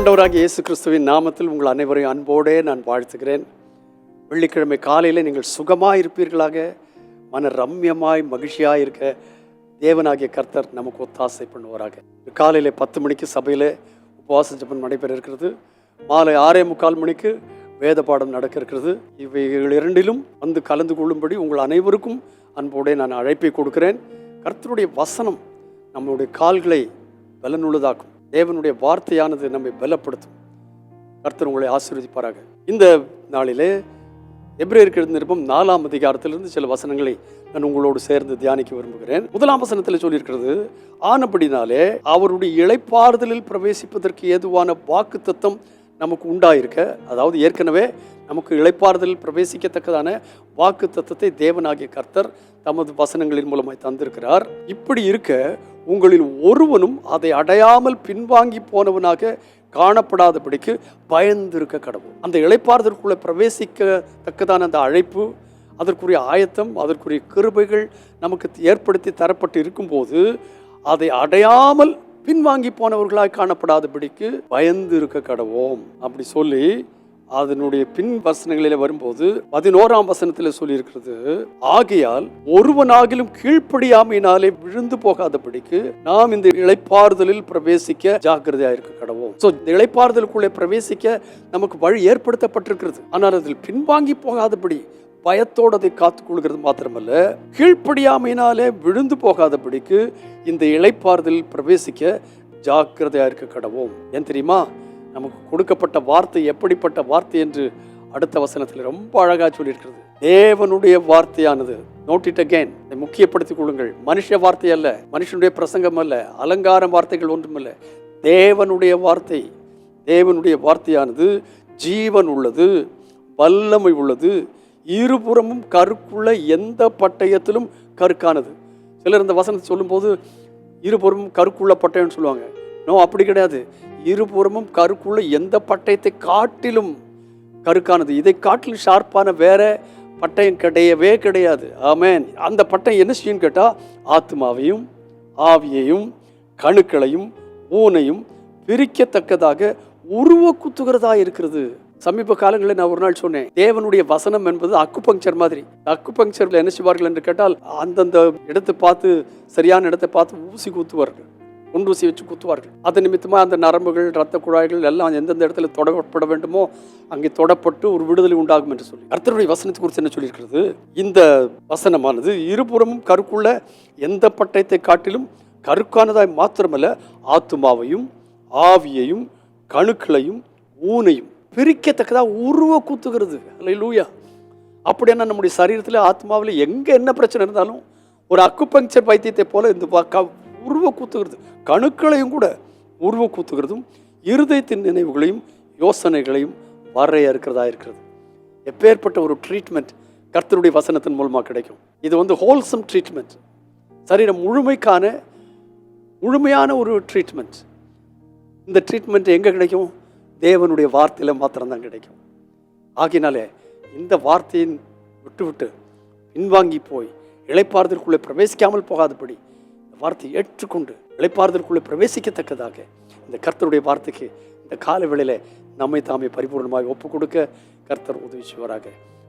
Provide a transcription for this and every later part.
ஆண்டவராக இயேசு கிறிஸ்துவின் நாமத்தில் உங்கள் அனைவரையும் அன்போடே நான் வாழ்த்துகிறேன். வெள்ளிக்கிழமை காலையில் நீங்கள் சுகமாக இருப்பீர்களாக மன ரம்யமாய் மகிழ்ச்சியாக இருக்க தேவனாகிய கர்த்தர் நமக்கு ஒத்தாசை பண்ணுவாராக. காலையில் பத்து மணிக்கு சபையில் உபவாச ஜபம் நடைபெற இருக்கிறது. மாலை ஆறே முக்கால் மணிக்கு வேத பாடம் நடக்க இருக்கிறது. இவைகள் இரண்டிலும் வந்து கலந்து கொள்ளும்படி உங்கள் அனைவருக்கும் அன்போடே நான் அழைப்பை கொடுக்கிறேன். கர்த்தருடைய வசனம் நம்முடைய கால்களை பலனுள்ளதாக்கும். தேவனுடைய வார்த்தையானது நம்மை பலப்படுத்தும். கர்த்தர் உங்களை ஆசீர்வதிப்பாராக. இந்த நாளிலே எப்ரேயருக்கு எழுந்த நிருபம் நாலாம் அதிகாரத்திலிருந்து சில வசனங்களை நான் உங்களோடு சேர்ந்து தியானிக்க விரும்புகிறேன். முதலாம் வசனத்தில் சொல்லியிருக்கிறது ஆனபடினாலே அவருடைய இழைப்பாறுதலில் பிரவேசிப்பதற்கு ஏதுவான வாக்கு தத்தம் நமக்கு உண்டாயிருக்க அதாவது ஏற்கனவே நமக்கு இழைப்பாறுதலில் பிரவேசிக்கத்தக்கதான வாக்கு தத்தத்தை தேவனாகிய கர்த்தர் தமது வசனங்களின் மூலமாய் தந்திருக்கிறார். இப்படி இருக்க உங்களில் ஒருவனும் அதை அடையாமல் பின்வாங்கி போனவனாக காணப்படாதபடிக்கு பயந்திருக்க கடவுள். அந்த இளைப்பார்தலுக்குள்ளே பிரவேசிக்க தக்கதான அந்த அழைப்பு அதற்குரிய ஆயத்தம் அதற்குரிய கிருபைகள் நமக்கு ஏற்படுத்தி தரப்பட்டு இருக்கும்போது அதை அடையாமல் பின்வாங்கி போனவர்களாக காணப்படாதபடிக்கு பயந்து இருக்க கடவோம் அப்படி சொல்லி அதனுடைய பின் வசனங்களில் வரும்போது பதினோராம் வசனத்தில் சொல்லியிருக்கிறது ஆகையால் ஒருவனாகிலும் கீழ்ப்படியாமையினாலே விழுந்து போகாதபடிக்கு நாம் இந்த இழைப்பாறுதலில் பிரவேசிக்க ஜாக்கிரதையா இருக்க கடவோம் ஸோ இந்த பிரவேசிக்க நமக்கு வழி ஏற்படுத்தப்பட்டிருக்கிறது. ஆனால் அதில் பின்வாங்கி போகாதபடி பயத்தோடு அதை காத்துக்கொள்கிறது மாத்திரமல்ல கீழ்ப்படியாமையினாலே விழுந்து போகாதபடிக்கு இந்த இழைப்பாறுதலில் பிரவேசிக்க ஜாக்கிரதையா இருக்க கடவோம் ஏன் தெரியுமா? நமக்கு கொடுக்கப்பட்ட வார்த்தை எப்படிப்பட்ட வார்த்தை என்று அடுத்த வசனத்தில் ரொம்ப அழகாக சொல்லியிருக்கிறது. தேவனுடைய வார்த்தையானது. நோட் இட் அகேன் இதை முக்கியப்படுத்திக் கொள்ளுங்கள். மனுஷ வார்த்தை அல்ல மனுஷனுடைய பிரசங்கம் அல்ல அலங்கார வார்த்தைகள் ஒன்றுமல்ல தேவனுடைய வார்த்தை தேவனுடைய வார்த்தையானது ஜீவன் உள்ளது வல்லமை உள்ளது இருபுறமும் கருக்குள்ள எந்த பட்டயத்திலும் கருக்கானது. சிலர் இந்த வசனத்தை சொல்லும்போது இருபுறமும் கருக்குள்ள பட்டயம்னு சொல்லுவாங்க. நோ அப்படி கிடையாது. இருபுறமும் கருக்குள்ள எந்த பட்டயத்தை காட்டிலும் கருக்கானது. இதை காட்டிலும் ஷார்ப்பான வேற பட்டயம் கிடையவே கிடையாது. ஆமேன். அந்த பட்டயம் என்ன செய்யும் கேட்டால் ஆத்மாவையும் ஆவியையும் கணுக்களையும் ஊனையும் பிரிக்கத்தக்கதாக உருவ குத்துகிறதா இருக்கிறது. சமீப காலங்களில் நான் ஒரு நாள் சொன்னேன் தேவனுடைய வசனம் என்பது அக்கு பங்க்சர் மாதிரி. அக்கு பங்க்சர்ல என்ன செய்வார்கள் என்று கேட்டால் அந்தந்த இடத்தை பார்த்து சரியான இடத்தை பார்த்து ஊசி குத்துவார்கள். குண்டூசி வச்சு குத்துவார்கள். அது நிமித்தமாக அந்த நரம்புகள் ரத்த குழாய்கள் எல்லாம் எந்தெந்த இடத்துல தொடப்பட வேண்டுமோ அங்கே தொடப்பட்டு ஒரு விடுதலை உண்டாகும் என்று சொல்லி. கர்த்தருடைய வசனத்தை குறித்து என்ன சொல்லியிருக்கிறது? இந்த வசனமானது இருபுறமும் கருக்குள்ள எந்த பட்டயத்தை காட்டிலும் கருக்கானதாய் மாத்திரமல்ல ஆத்துமாவையும் ஆவியையும் கணுக்களையும் ஊனையும் பிரிக்கத்தக்கதாக உருவ கூத்துகிறது. அல்ல லூயா அப்படின்னா நம்முடைய சரீரத்தில் ஆத்மாவில் எங்கே என்ன பிரச்சனை இருந்தாலும் ஒரு அக்குபங்க்சர் பைத்தியத்தை போல இந்த உருவ கூத்துகிறது கணுக்களையும் கூட உருவ கூத்துகிறதும் இருதயத்தின் நினைவுகளையும் யோசனைகளையும் வரையறுக்கிறதா இருக்கிறது எப்பேற்பட்ட ஒரு ட்ரீட்மெண்ட் கர்த்தருடைய வசனத்தின் மூலமாக கிடைக்கும். இது வந்து ஹோல்சம் ட்ரீட்மெண்ட் சரீரம் முழுமைக்கான முழுமையான ஒரு ட்ரீட்மெண்ட் இந்த ட்ரீட்மெண்ட் எங்கே கிடைக்கும்? தேவனுடைய வார்த்தையில் மாத்திரம்தான் கிடைக்கும். ஆகினாலே இந்த வார்த்தையின் விட்டுவிட்டு பின்வாங்கி போய் இளைப்பாறுதலுக்குள்ளே பிரவேசிக்காமல் போகாதபடி வார்த்தையை ஏற்றுக்கொண்டு இழைப்பாறுதலுக்குள்ளே பிரவேசிக்கத்தக்கதாக இந்த கர்த்தருடைய வார்த்தைக்கு இந்த கால வேளையில் நம்மை தாமே பரிபூர்ணமாக ஒப்பு கொடுக்க கர்த்தர் உதவி செய்வாராக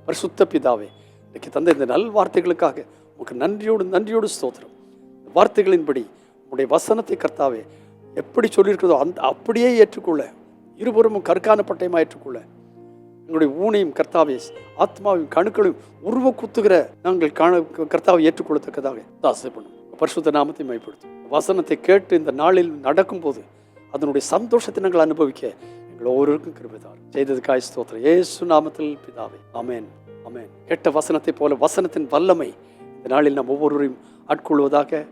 பரிசுத்த பிதாவே இன்னைக்கு தந்த இந்த நல் வார்த்தைகளுக்காக உனக்கு நன்றியோடு நன்றியோடு ஸ்தோத்திரம். வார்த்தைகளின்படி உங்களுடைய வசனத்தை கர்த்தாவே எப்படி சொல்லியிருக்கிறதோ அந்த அப்படியே ஏற்றுக்கொள்ள இருபுறமும் கற்கான பட்டயமாக ஏற்றுக்கொள்ள எங்களுடைய ஊனையும் கர்த்தாவை ஆத்மாவையும் கணுக்களையும் உருவ குத்துகிற நாங்கள் காண கர்த்தாவை ஏற்றுக்கொள்ளத்தக்கதாக தாசை பரிசுத்த நாமத்தை மைப்படுத்தும் வசனத்தை கேட்டு இந்த நாளில் நடக்கும்போது அதனுடைய சந்தோஷத்தை நாங்கள் அனுபவிக்க எங்கள் ஒவ்வொருவருக்கும் கிருபிதார் செய்ததுக்காய் ஸ்தோத்திரம். ஏசு நாமத்தில் பிதாவே. அமேன் அமேன் கெட்ட வசனத்தை போல வசனத்தின் வல்லமை இந்த நாளில் நாம் ஒவ்வொருவரையும் ஆட்கொள்வதாக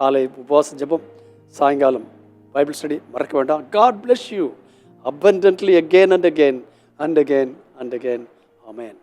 காலை உபவாச ஜபம் சாயங்காலம் பைபிள் ஸ்டடி மறக்க வேண்டாம். God bless you abundantly again and again and again and again. Amen.